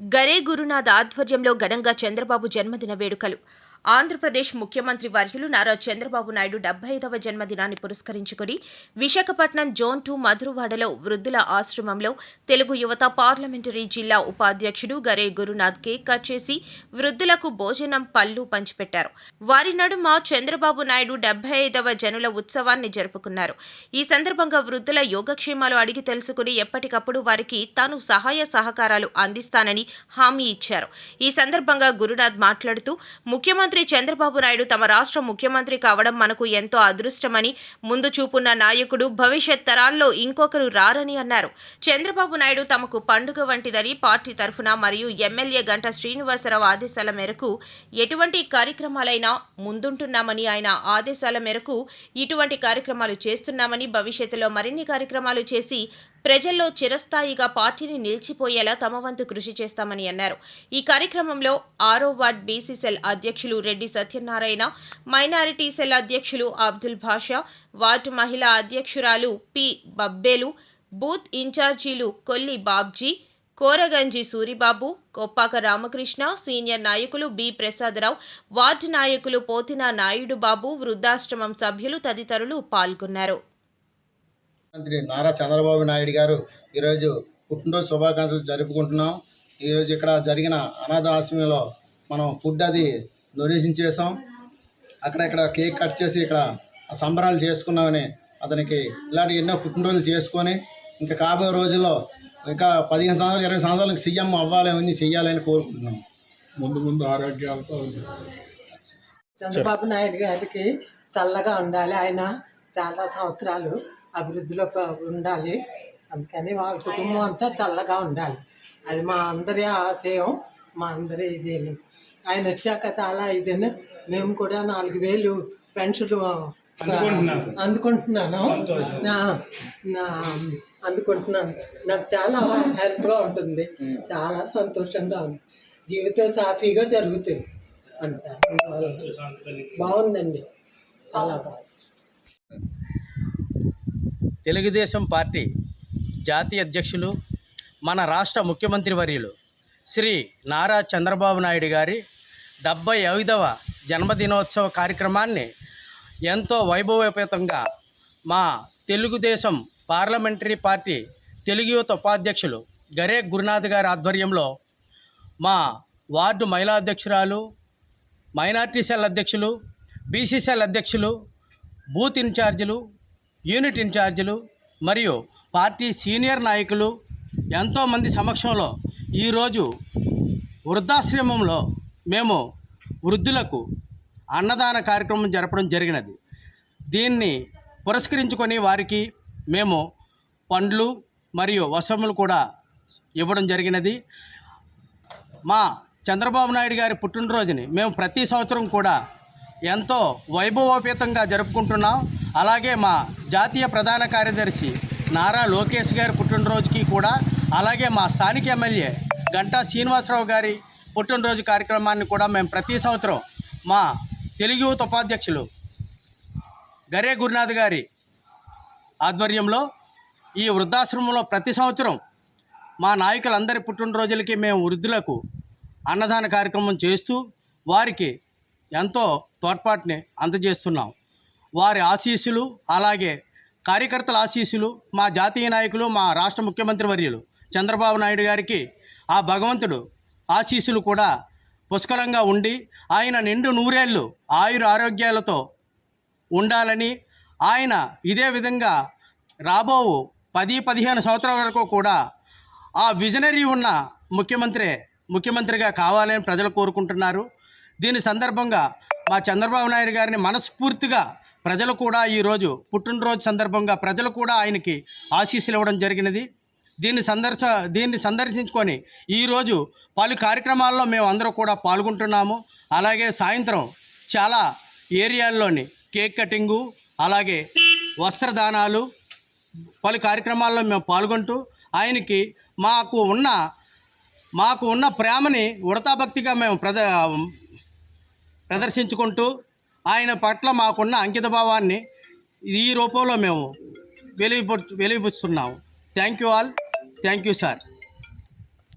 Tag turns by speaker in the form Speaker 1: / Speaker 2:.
Speaker 1: గరే గురునాథ్ ఆధ్వర్యంలో ఘనంగా చంద్రబాబు జన్మదిన వేడుకలు. ఆంధ్రప్రదేశ్ ముఖ్యమంత్రి వర్యులు నారా చంద్రబాబు నాయుడు డెబ్బై ఐదవ జన్మదినాన్ని పురస్కరించుకుని విశాఖపట్నం జోన్ టూ మధురవాడలో వృద్ధుల ఆశ్రమంలో తెలుగు యువత పార్లమెంటరీ జిల్లా ఉపాధ్యక్షుడు గరే గురునాథ్ కేక్ కట్ చేసి వృద్ధులకు భోజనం పళ్ళు పంచిపెట్టారు. వారి నడుమ చంద్రబాబు నాయుడు డెబ్బై ఐదవ జనుల ఉత్సవాన్ని జరుపుకున్నారు. ఈ సందర్భంగా వృద్ధుల యోగక్షేమాలు అడిగి తెలుసుకుని ఎప్పటికప్పుడు వారికి తాను సహాయ సహకారాలు అందిస్తానని హామీ ఇచ్చారు. ఈ సందర్భంగా గురునాథ్ మాట్లాడుతూ ముఖ్యమంత్రి చంద్రబాబు నాయుడు తమ రాష్ట్ర ముఖ్యమంత్రి కావడం మనకు ఎంతో అదృష్టమని ముందు చూపున్న నాయకుడు భవిష్యత్ తరాల్లో ఇంకొకరు రారని అన్నారు. చంద్రబాబు నాయుడు తమకు పండుగ వంటిదని పార్టీ తరఫున మరియు ఎమ్మెల్యే గంట శ్రీనివాసరావు ఆదేశాల మేరకు ఎటువంటి కార్యక్రమాలైనా ముందుంటున్నామని ఆయన ఆదేశాల మేరకు ఇటువంటి కార్యక్రమాలు చేస్తున్నామని భవిష్యత్తులో మరిన్ని కార్యక్రమాలు చేసి ప్రజల్లో చిరస్థాయిగా పార్టీని నిలిచిపోయేలా తమ వంతు కృషి చేస్తామని అన్నారు. ఈ కార్యక్రమంలో ఆరో వార్డ్ బీసీ సెల్ అధ్యక్షులు రెడ్డి సత్యనారాయణ మైనారిటీ సెల్ అధ్యక్షులు అబ్దుల్ భాషా వార్డు మహిళా అధ్యక్షురాలు పి బబ్బేలు బూత్ ఇన్ఛార్జీలు కొల్లి బాబ్జీ కోరగంజి సూరిబాబు కొప్పాక రామకృష్ణ సీనియర్ నాయకులు బి ప్రసాదరావు వార్డు నాయకులు పోతిన నాయుడు బాబు వృద్ధాశ్రమం సభ్యులు తదితరులు పాల్గొన్నారు.
Speaker 2: మంత్రి నారా చంద్రబాబు నాయుడు గారు ఈరోజు పుట్టినరోజు శుభాకాంక్షలు జరుపుకుంటున్నాం. ఈరోజు ఇక్కడ జరిగిన అనాథ ఆశ్రమంలో మనం ఫుడ్ అది డొనేషన్ చేసాం అక్కడ ఇక్కడ కేక్ కట్ చేసి ఇక్కడ సంబరాలు చేసుకున్నామని అతనికి ఇలాంటి ఎన్నో పుట్టినరోజులు చేసుకొని ఇంకా కాబోయే రోజుల్లో ఇంకా పదిహేను సంవత్సరాలు ఇరవై సంవత్సరాలకు సీఎం అవ్వాలని చెయ్యాలని కోరుకుంటున్నాం.
Speaker 3: ముందు ముందు ఆరోగ్యాలతో
Speaker 4: చంద్రబాబు నాయుడు గారికి చల్లగా ఉండాలి. ఆయన చాలా సంవత్సరాలు అభివృద్ధిలో ఉండాలి. అందుకని వాళ్ళ కుటుంబం అంతా చల్లగా ఉండాలి. అది మా అందరి ఆశయం మా అందరి ఇది ఆయన వచ్చాక చాలా ఇదేను మేము కూడా నాలుగు వేలు పెన్షన్ అందుకుంటున్నాను. నా- నా- అందుకుంటున్నాను. నాకు చాలా హెల్ప్గా ఉంటుంది. చాలా సంతోషంగా ఉంది. జీవితం సాఫీగా జరుగుతుంది. అంతా. బాగుందండి. చాలా బాగుంది.
Speaker 5: తెలుగుదేశం పార్టీ జాతీయ అధ్యక్షులు మన రాష్ట్ర ముఖ్యమంత్రి వర్యులు శ్రీ నారా చంద్రబాబు నాయుడు గారి డెబ్బై ఐదవ జన్మదినోత్సవ కార్యక్రమాన్ని ఎంతో వైభవోపేతంగా మా తెలుగుదేశం పార్లమెంటరీ పార్టీ తెలుగు యువత ఉపాధ్యక్షులు గరే గురునాథ్ గారి ఆధ్వర్యంలో మా వార్డు మహిళా అధ్యక్షురాలు మైనార్టీ సెల్ అధ్యక్షులు బీసీ సెల్ అధ్యక్షులు బూత్ ఇన్ఛార్జీలు యూనిట్ ఇన్ఛార్జీలు మరియు పార్టీ సీనియర్ నాయకులు ఎంతోమంది సమక్షంలో ఈరోజు వృద్ధాశ్రమంలో మేము వృద్ధులకు అన్నదాన కార్యక్రమం జరపడం జరిగినది. దీన్ని పురస్కరించుకొని వారికి మేము పండ్లు మరియు వసములు కూడా ఇవ్వడం జరిగినది. మా చంద్రబాబు నాయుడు గారి పుట్టినరోజుని మేము ప్రతి సంవత్సరం కూడా ఎంతో వైభవోపేతంగా జరుపుకుంటున్నాం. అలాగే మా జాతీయ ప్రధాన కార్యదర్శి నారా లోకేష్ గారి పుట్టినరోజుకి కూడా అలాగే మా స్థానిక ఎమ్మెల్యే గంటా శ్రీనివాసరావు గారి పుట్టినరోజు కార్యక్రమాన్ని కూడా మేము ప్రతి సంవత్సరం మా తెలుగు యువత ఉపాధ్యక్షులు గరే గురునాథ్ గారి ఆధ్వర్యంలో ఈ వృద్ధాశ్రమంలో ప్రతి సంవత్సరం మా నాయకులందరి పుట్టినరోజులకి మేము వృద్ధులకు అన్నదాన కార్యక్రమం చేస్తూ వారికి ఎంతో తోడ్పాటుని అందజేస్తున్నాం. వారి ఆశీస్సులు అలాగే కార్యకర్తల ఆశీస్సులు మా జాతీయ నాయకులు మా రాష్ట్ర ముఖ్యమంత్రి వర్యులు చంద్రబాబు నాయుడు గారికి ఆ భగవంతుడు ఆశీస్సులు కూడా పుష్కలంగా ఉండి ఆయన నిండు నూరేళ్ళు ఆయుర ఆరోగ్యాలతో ఉండాలని ఆయన ఇదే విధంగా రాబో పది పదిహేను సంవత్సరాల వరకు కూడా ఆ విజనరీ ఉన్న ముఖ్యమంత్రి ముఖ్యమంత్రిగా కావాలని ప్రజలు కోరుకుంటున్నారు. దీని సందర్భంగా మా చంద్రబాబు నాయుడు గారిని మనస్ఫూర్తిగా ప్రజలు కూడా ఈరోజు పుట్టినరోజు సందర్భంగా ప్రజలు కూడా ఆయనకి ఆశీస్సులు ఇవ్వడం జరిగినది. దీన్ని సందర్శ దీన్ని సందర్శించుకొని ఈరోజు పలు కార్యక్రమాల్లో మేము అందరూ కూడా పాల్గొంటున్నాము. అలాగే సాయంత్రం చాలా ఏరియాల్లోని కేక్ కటింగు అలాగే వస్త్రదానాలు పలు కార్యక్రమాల్లో మేము పాల్గొంటూ ఆయనకి మాకు ఉన్న మాకు ఉన్న ప్రేమని ఉడతాభక్తిగా మేము ప్రద ప్రదర్శించుకుంటూ ఆయన పట్ల మాకున్న అంకితభావాన్ని ఈ రూపంలో మేము వెలిగిపో వెలిగిపుచ్చుతున్నాము thank you all thank you sir